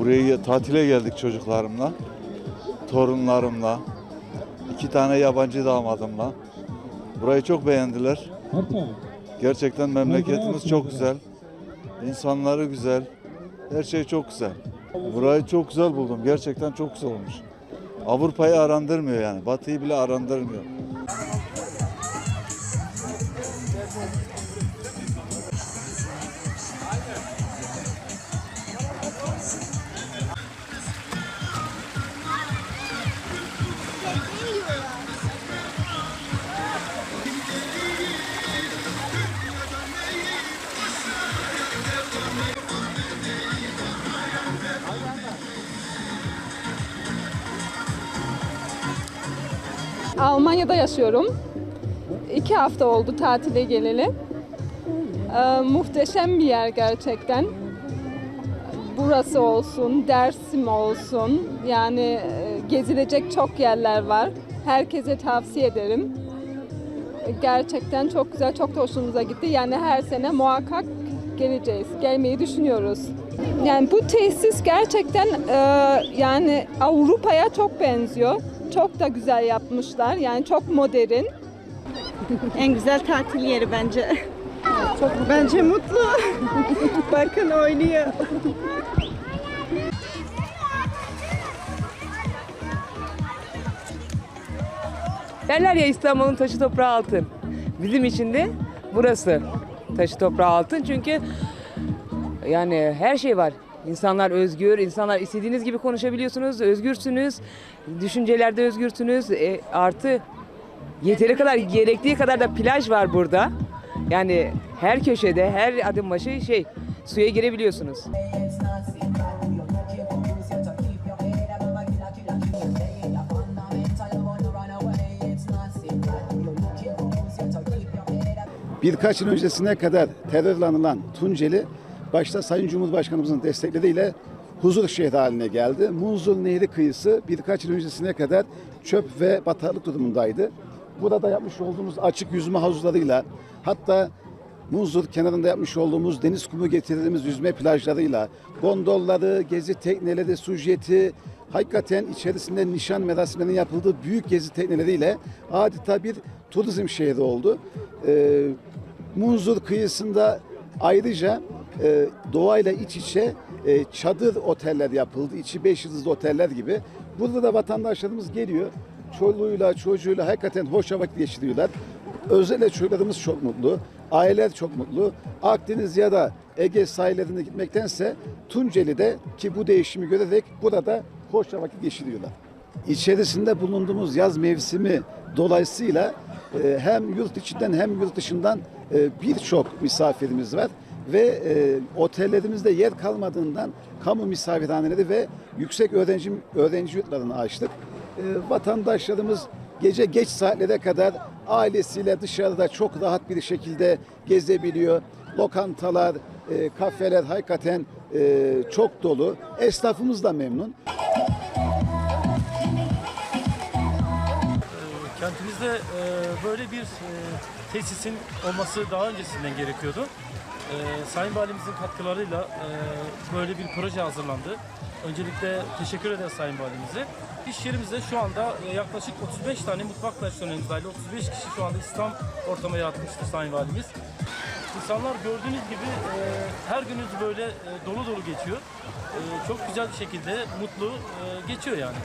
Buraya tatile geldik çocuklarımla, torunlarımla, iki tane yabancı damadımla. Burayı çok beğendiler. Gerçekten memleketimiz çok güzel. İnsanları güzel. Her şey çok güzel. Burayı çok güzel buldum. Gerçekten çok güzel olmuş. Avrupa'yı arandırmıyor yani. Batı'yı bile arandırmıyor. Almanya'da yaşıyorum. İki hafta oldu tatile geleli. Ee, muhteşem bir yer gerçekten. Burası olsun, Dersim olsun. Yani e, gezilecek çok yerler var. Herkese tavsiye ederim. Gerçekten çok güzel, çok da hoşumuza gitti. Yani her sene muhakkak geleceğiz, gelmeyi düşünüyoruz. Yani bu tesis gerçekten e, yani Avrupa'ya çok benziyor. Çok da güzel yapmışlar. Yani çok modern. En güzel tatil yeri bence. Çok bence mutlu. Bakın oynuyor. Derler ya İstanbul'un taşı toprağı altın. Bizim için de burası taşı toprağı altın. Çünkü yani her şey var. İnsanlar özgür, insanlar istediğiniz gibi konuşabiliyorsunuz, özgürsünüz, düşüncelerde özgürsünüz. E, artı yeteri kadar, gerektiği kadar da plaj var burada. Yani her köşede, her adım başı şey, suya girebiliyorsunuz. Birkaç yıl öncesine kadar terörle anılan Tunceli başta Sayın Cumhurbaşkanımızın destekleriyle huzur şehri haline geldi. Munzul Nehri kıyısı birkaç yıl öncesine kadar çöp ve bataklık durumundaydı. Burada yapmış olduğumuz açık yüzme havuzlarıyla hatta Munzur kenarında yapmış olduğumuz deniz kumu getirdiğimiz yüzme plajlarıyla, gondolları, gezi tekneleri, sujeti, hakikaten içerisinde nişan merasimlerinin yapıldığı büyük gezi tekneleriyle adeta bir turizm şehri oldu. Ee, Munzur kıyısında ayrıca e, doğayla iç içe e, çadır oteller yapıldı. İçi beş yıldızlı oteller gibi. Burada da vatandaşlarımız geliyor. Çoluğuyla, çocuğuyla hakikaten hoş vakit geçiriyorlar. Özellikle çocuklarımız çok mutlu. Aileler çok mutlu. Akdeniz ya da Ege sahillerine gitmektense Tunceli'de ki bu değişimi görerek burada hoş vakit geçiriyorlar. İçerisinde bulunduğumuz yaz mevsimi dolayısıyla e, hem yurt içinden hem yurt dışından e, birçok misafirimiz var ve e, otellerimizde yer kalmadığından kamu misafirhaneleri ve yüksek öğrenci öğrenci yurtlarını açtık. E, vatandaşlarımız gece geç saatlere kadar ailesiyle dışarıda çok rahat bir şekilde gezebiliyor. Lokantalar, e, kafeler hakikaten e, çok dolu. Esnafımız da memnun. Kentimizde e, böyle bir e, tesisin olması daha öncesinden gerekiyordu. E, Sayın Valimizin katkılarıyla e, böyle bir proje hazırlandı. Öncelikle teşekkür ederiz Sayın Valimize. İş yerimizde şu anda e, yaklaşık 35 tane mutfak personelimiz dahil 35 kişi şu anda İslam ortama yaratmıştır Sayın Valimiz. İnsanlar gördüğünüz gibi e, her gününüz böyle e, dolu dolu geçiyor. E, çok güzel bir şekilde mutlu e, geçiyor yani.